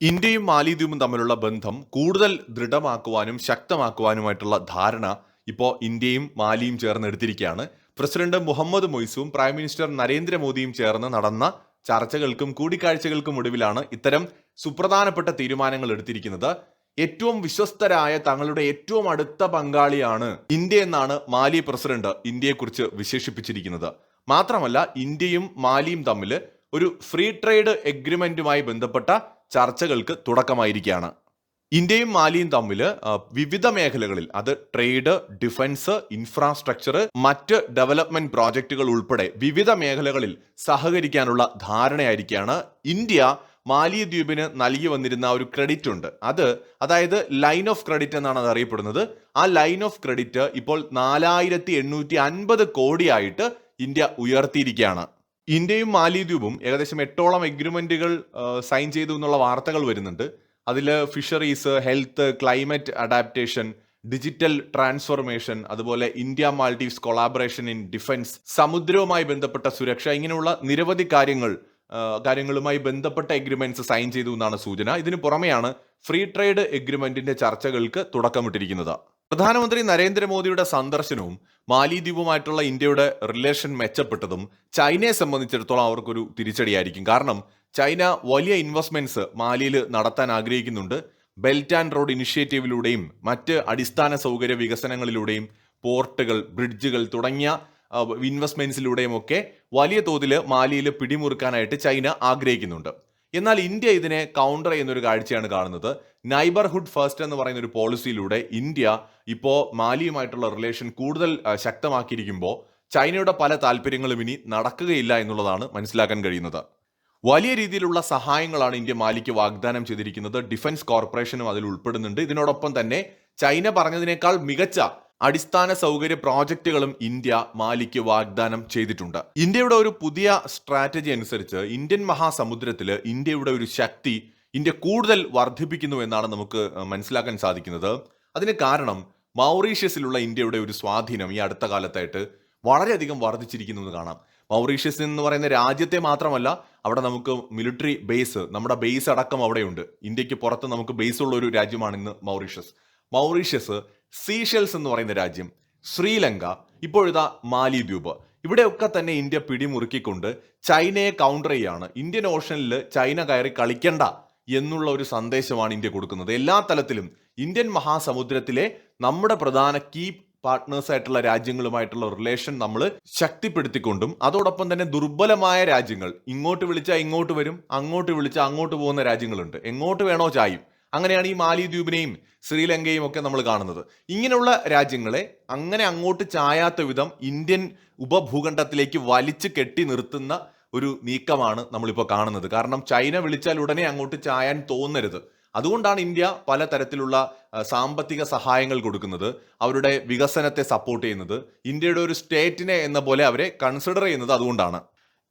ഇന്ത്യയും മാലിദ്വീപും തമ്മിലുള്ള ബന്ധം കൂടുതൽ ദൃഢമാക്കുവാനും ശക്തമാക്കുവാനുമായിട്ടുള്ള ധാരണ ഇപ്പോൾ ഇന്ത്യയും മാലിയും ചേർന്ന് എടുത്തിരിക്കുകയാണ് പ്രസിഡന്റ് മുഹമ്മദ് മൊയ്സും പ്രൈം മിനിസ്റ്റർ നരേന്ദ്രമോദിയും ചേർന്ന് നടന്ന ചർച്ചകൾക്കും കൂടിക്കാഴ്ചകൾക്കും ഒടുവിലാണ് ഇത്തരം സുപ്രധാനപ്പെട്ട തീരുമാനങ്ങൾ എടുത്തിരിക്കുന്നത്. ഏറ്റവും വിശ്വസ്തരായ തങ്ങളുടെ ഏറ്റവും അടുത്ത പങ്കാളിയാണ് ഇന്ത്യ എന്നാണ് മാലി പ്രസിഡന്റ് ഇന്ത്യയെക്കുറിച്ച് വിശേഷിപ്പിച്ചിരിക്കുന്നത്. മാത്രമല്ല ഇന്ത്യയും മാലിയും തമ്മിൽ ഒരു ഫ്രീ ട്രേഡ് എഗ്രിമെന്റുമായി ബന്ധപ്പെട്ട ചർച്ചകൾക്ക് തുടക്കമായിരിക്കുകയാണ്. ഇന്ത്യയും മാലിയും തമ്മിൽ വിവിധ മേഖലകളിൽ അത് ട്രേഡ് ഡിഫൻസ് ഇൻഫ്രാസ്ട്രക്ചർ മറ്റ് ഡെവലപ്മെന്റ് പ്രോജക്റ്റുകൾ ഉൾപ്പെടെ വിവിധ മേഖലകളിൽ സഹകരിക്കാനുള്ള ധാരണയായിരിക്കുകയാണ്. ഇന്ത്യ മാലിദ്വീപിന് നൽകി വന്നിരുന്ന ഒരു ക്രെഡിറ്റ് ഉണ്ട്. അത് അതായത് ലൈൻ ഓഫ് ക്രെഡിറ്റ് എന്നാണ് അത് അറിയപ്പെടുന്നത്. ആ ലൈൻ ഓഫ് ക്രെഡിറ്റ് ഇപ്പോൾ നാലായിരത്തി എണ്ണൂറ്റി അൻപത് കോടിയായിട്ട് ഇന്ത്യ ഉയർത്തിയിരിക്കുകയാണ്. ഇന്ത്യയും മാലിദ്വീപും ഏകദേശം എട്ടോളം എഗ്രിമെന്റുകൾ സൈൻ ചെയ്തു എന്നുള്ള വാർത്തകൾ വരുന്നുണ്ട്. അതിൽ fisheries health climate adaptation digital transformation അതുപോലെ India Maldives collaboration in defence സമുദ്രവുമായി ബന്ധപ്പെട്ട സുരക്ഷ ഇങ്ങനെയുള്ള നിരവധി കാര്യങ്ങൾ കാര്യങ്ങളുമായി ബന്ധപ്പെട്ട എഗ്രിമെന്റ്സ് സൈൻ ചെയ്തു എന്നാണ് സൂചന. ഇതിനു പുറമെയാണ് ഫ്രീ ട്രേഡ് എഗ്രിമെന്റിന്റെ ചർച്ചകൾക്ക് തുടക്കമിട്ടിരിക്കുന്നത്. പ്രധാനമന്ത്രി നരേന്ദ്രമോദിയുടെ സന്ദർശനവും മാലിദ്വീപുമായിട്ടുള്ള ഇന്ത്യയുടെ റിലേഷൻ മെച്ചപ്പെട്ടതും ചൈനയെ സംബന്ധിച്ചിടത്തോളം അവർക്കൊരു തിരിച്ചടിയായിരിക്കും. കാരണം ചൈന വലിയ ഇൻവെസ്റ്റ്മെന്റ്സ് മാലിയിൽ നടത്താൻ ആഗ്രഹിക്കുന്നുണ്ട്. ബെൽറ്റ് ആൻഡ് റോഡ് ഇനിഷ്യേറ്റീവിലൂടെയും മറ്റ് അടിസ്ഥാന സൗകര്യ വികസനങ്ങളിലൂടെയും പോർട്ടുകൾ ബ്രിഡ്ജുകൾ തുടങ്ങിയ ഇൻവെസ്റ്റ്മെന്റ്സിലൂടെയും ഒക്കെ വലിയ തോതിൽ മാലിയിൽ പിടിമുറുക്കാനായിട്ട് ചൈന ആഗ്രഹിക്കുന്നുണ്ട്. എന്നാൽ ഇന്ത്യ ഇതിനെ കൗണ്ടർ ചെയ്യുന്ന ഒരു കാഴ്ചയാണ് കാണുന്നത്. നൈബർഹുഡ് ഫസ്റ്റ് എന്ന് പറയുന്ന ഒരു പോളിസിയിലൂടെ ഇന്ത്യ ഇപ്പോൾ മാലിയുമായിട്ടുള്ള റിലേഷൻ കൂടുതൽ ശക്തമാക്കിയിരിക്കുമ്പോൾ ചൈനയുടെ പല താല്പര്യങ്ങളും ഇനി നടക്കുകയില്ല എന്നുള്ളതാണ് മനസ്സിലാക്കാൻ കഴിയുന്നത്. വലിയ രീതിയിലുള്ള സഹായങ്ങളാണ് ഇന്ത്യ മാലിക്ക് വാഗ്ദാനം ചെയ്തിരിക്കുന്നത്. ഡിഫൻസ് കോർപ്പറേഷനും അതിൽ ഉൾപ്പെടുന്നുണ്ട്. ഇതിനോടൊപ്പം തന്നെ ചൈന പറഞ്ഞതിനേക്കാൾ മികച്ച അടിസ്ഥാന സൗകര്യ പ്രോജക്റ്റുകളും ഇന്ത്യ മാലിക്ക് വാഗ്ദാനം ചെയ്തിട്ടുണ്ട്. ഇന്ത്യയുടെ ഒരു പുതിയ സ്ട്രാറ്റജി അനുസരിച്ച് ഇന്ത്യൻ മഹാസമുദ്രത്തിൽ ഇന്ത്യയുടെ ഒരു ശക്തി ഇന്ത്യ കൂടുതൽ വർദ്ധിപ്പിക്കുന്നു എന്നാണ് നമുക്ക് മനസ്സിലാക്കാൻ സാധിക്കുന്നത്. അതിന് കാരണം മൗറീഷ്യസിലുള്ള ഇന്ത്യയുടെ ഒരു സ്വാധീനം ഈ അടുത്ത കാലത്തായിട്ട് വളരെയധികം വർദ്ധിച്ചിരിക്കുന്നു എന്ന് കാണാം. മൗറീഷ്യസ് എന്ന് പറയുന്ന രാജ്യത്തെ മാത്രമല്ല അവിടെ നമുക്ക് മിലിറ്ററി ബേസ് നമ്മുടെ ബേസ് അടക്കം അവിടെയുണ്ട്. ഇന്ത്യയ്ക്ക് പുറത്ത് നമുക്ക് ബേസ് ഉള്ള ഒരു രാജ്യമാണ് ഇന്ന് മൗറീഷ്യസ്. മൗറീഷ്യസ് സീഷെൽസ് എന്ന് പറയുന്ന രാജ്യം ശ്രീലങ്ക ഇപ്പോഴിതാ മാലിദ്വീപ്. ഇവിടെയൊക്കെ തന്നെ ഇന്ത്യ പിടിമുറുക്കിക്കൊണ്ട് ചൈനയെ കൗണ്ടർ ചെയ്യാണ്. ഇന്ത്യൻ ഓഷനിൽ ചൈന കയറി കളിക്കണ്ട എന്നുള്ള ഒരു സന്ദേശമാണ് ഇന്ത്യ കൊടുക്കുന്നത്. എല്ലാ തലത്തിലും ഇന്ത്യൻ മഹാസമുദ്രത്തിലെ നമ്മുടെ പ്രധാന കീ പാർട്ട്നേഴ്സ് ആയിട്ടുള്ള രാജ്യങ്ങളുമായിട്ടുള്ള റിലേഷൻ നമ്മൾ ശക്തിപ്പെടുത്തിക്കൊണ്ടും അതോടൊപ്പം തന്നെ ദുർബലമായ രാജ്യങ്ങൾ ഇങ്ങോട്ട് വിളിച്ചാൽ ഇങ്ങോട്ട് വരും അങ്ങോട്ട് വിളിച്ചാൽ അങ്ങോട്ട് പോകുന്ന രാജ്യങ്ങളുണ്ട്. എങ്ങോട്ട് വേണോ ചായും. അങ്ങനെയാണ് ഈ മാലിദ്വീപിനെയും ശ്രീലങ്കയും ഒക്കെ നമ്മൾ കാണുന്നത്. ഇങ്ങനെയുള്ള രാജ്യങ്ങളെ അങ്ങനെ അങ്ങോട്ട് ചായാത്ത വിധം ഇന്ത്യൻ ഉപഭൂഖണ്ഡത്തിലേക്ക് വലിച്ചു കെട്ടി നിർത്തുന്ന ഒരു നീക്കമാണ് നമ്മളിപ്പോൾ കാണുന്നത്. കാരണം ചൈന വിളിച്ചാൽ ഉടനെ അങ്ങോട്ട് ചായാൻ തോന്നരുത്. അതുകൊണ്ടാണ് ഇന്ത്യ പലതരത്തിലുള്ള തരത്തിലുള്ള സാമ്പത്തിക സഹായങ്ങൾ കൊടുക്കുന്നത്. അവരുടെ വികസനത്തെ സപ്പോർട്ട് ചെയ്യുന്നത്. ഇന്ത്യയുടെ ഒരു സ്റ്റേറ്റിനെ എന്ന പോലെ അവരെ കൺസിഡർ ചെയ്യുന്നത് അതുകൊണ്ടാണ്.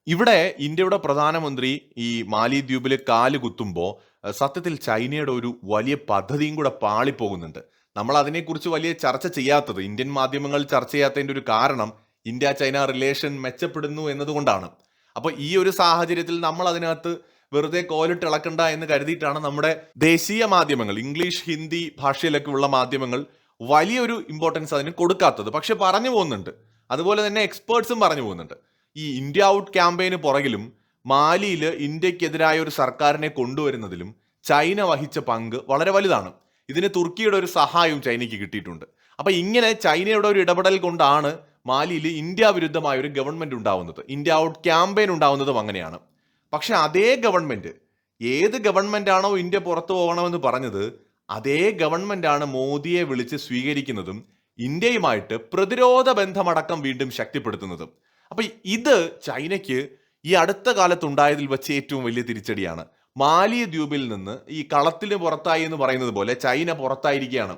ഇവിടെ ഇന്ത്യയുടെ പ്രധാനമന്ത്രി ഈ മാലിദ്വീപിൽ കാൽ കുത്തുമ്പോൾ സത്യത്തിൽ ചൈനയുടെ ഒരു വലിയ പദ്ധതിയും കൂടെ പാളിപ്പോകുന്നുണ്ട്. നമ്മൾ അതിനെക്കുറിച്ച് വലിയ ചർച്ച ചെയ്യാത്തത് ഇന്ത്യൻ മാധ്യമങ്ങൾ ചർച്ച ചെയ്യാത്തതിന്റെ ഒരു കാരണം ഇന്ത്യ ചൈന റിലേഷൻ മെച്ചപ്പെടുന്നു എന്നതുകൊണ്ടാണ്. അപ്പോൾ ഈ ഒരു സാഹചര്യത്തിൽ നമ്മൾ അതിനകത്ത് വെറുതെ കോലിട്ട് ഇളക്കണ്ട എന്ന് കരുതിയിട്ടാണ് നമ്മുടെ ദേശീയ മാധ്യമങ്ങൾ ഇംഗ്ലീഷ് ഹിന്ദി ഭാഷയിലൊക്കെ ഉള്ള മാധ്യമങ്ങൾ വലിയൊരു ഇമ്പോർട്ടൻസ് അതിന് കൊടുക്കാത്തത്. പക്ഷെ പറഞ്ഞു പോകുന്നുണ്ട്. അതുപോലെ തന്നെ എക്സ്പേർട്സും പറഞ്ഞു പോകുന്നുണ്ട്. ഈ ഇന്ത്യ ഔട്ട് ക്യാമ്പയിന് പുറകിലും മാലിയിൽ ഇന്ത്യക്കെതിരായ ഒരു സർക്കാരിനെ കൊണ്ടുവരുന്നതിലും ചൈന വഹിച്ച പങ്ക് വളരെ വലുതാണ്. ഇതിന് തുർക്കിയുടെ ഒരു സഹായവും ചൈനയ്ക്ക് കിട്ടിയിട്ടുണ്ട്. അപ്പൊ ഇങ്ങനെ ചൈനയുടെ ഒരു ഇടപെടൽ കൊണ്ടാണ് മാലിയിൽ ഇന്ത്യ വിരുദ്ധമായ ഒരു ഗവൺമെന്റ് ഉണ്ടാവുന്നത്. ഇന്ത്യ ഔട്ട് ക്യാമ്പയിൻ ഉണ്ടാവുന്നതും അങ്ങനെയാണ്. പക്ഷേ അതേ ഗവൺമെന്റ് ഏത് ഗവൺമെന്റ് ആണോ ഇന്ത്യ പുറത്തു പോകണമെന്ന് പറഞ്ഞത് അതേ ഗവൺമെന്റ് ആണ് മോദിയെ വിളിച്ച് സ്വീകരിക്കുന്നതും ഇന്ത്യയുമായിട്ട് പ്രതിരോധ ബന്ധമടക്കം വീണ്ടും ശക്തിപ്പെടുത്തുന്നതും. അപ്പൊ ഇത് ചൈനയ്ക്ക് ഈ അടുത്ത കാലത്തുണ്ടായതിൽ വെച്ച് ഏറ്റവും വലിയ തിരിച്ചടിയാണ്. മാലിയ ദ്വീപിൽ നിന്ന് ഈ കളത്തിന് പുറത്തായി എന്ന് പറയുന്നത് പോലെ ചൈന പുറത്തായിരിക്കുകയാണ്.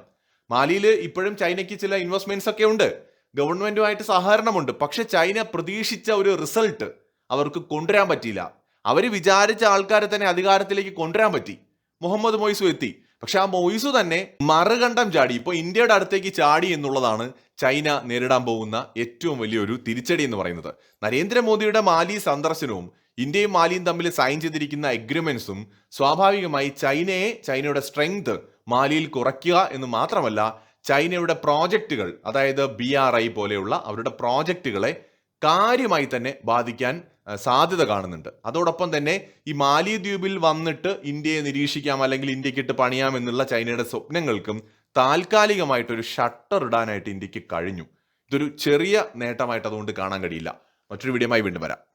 മാലിയിൽ ഇപ്പോഴും ചൈനയ്ക്ക് ചില ഇൻവെസ്റ്റ്മെന്റ്സ് ഒക്കെ ഉണ്ട്. ഗവൺമെന്റുമായിട്ട് സഹകരണമുണ്ട്. പക്ഷെ ചൈന പ്രതീക്ഷിച്ച ഒരു റിസൾട്ട് അവർക്ക് കൊണ്ടുവരാൻ പറ്റിയില്ല. അവർ വിചാരിച്ച ആൾക്കാരെ തന്നെ അധികാരത്തിലേക്ക് കൊണ്ടുവരാൻ പറ്റി. മുഹമ്മദ് മൊയ്സു എത്തി. പക്ഷെ ആ മൊയ്സു തന്നെ മറുകണ്ഠം ചാടി. ഇപ്പോൾ ഇന്ത്യയുടെ അടുത്തേക്ക് ചാടി എന്നുള്ളതാണ് ചൈന നേരിടാൻ പോകുന്ന ഏറ്റവും വലിയൊരു തിരിച്ചടി എന്ന് പറയുന്നത്. നരേന്ദ്രമോദിയുടെ മാലി സന്ദർശനവും ഇന്ത്യയും മാലിയും തമ്മിൽ സൈൻ ചെയ്തിരിക്കുന്ന എഗ്രിമെന്റ്സും സ്വാഭാവികമായി ചൈനയെ ചൈനയുടെ സ്ട്രെങ്ത് മാലിയിൽ കുറയ്ക്കുക എന്ന് മാത്രമല്ല ചൈനയുടെ പ്രോജക്റ്റുകൾ അതായത് ബി പോലെയുള്ള അവരുടെ പ്രോജക്റ്റുകളെ കാര്യമായി തന്നെ ബാധിക്കാൻ സാധ്യത കാണുന്നുണ്ട്. അതോടൊപ്പം തന്നെ ഈ മാലിദ്വീപിൽ വന്നിട്ട് ഇന്ത്യയെ നിരീക്ഷിക്കാം അല്ലെങ്കിൽ ഇന്ത്യക്കിട്ട് പണിയാം എന്നുള്ള ചൈനയുടെ സ്വപ്നങ്ങൾക്കും താൽക്കാലികമായിട്ടൊരു ഷട്ടർ ഇടാനായിട്ട് ഇന്ത്യയ്ക്ക് കഴിഞ്ഞു. ഇതൊരു ചെറിയ നേട്ടമായിട്ട് അതുകൊണ്ട് കാണാൻ കഴിയില്ല. മറ്റൊരു വീഡിയോമായി വീണ്ടും വരാം.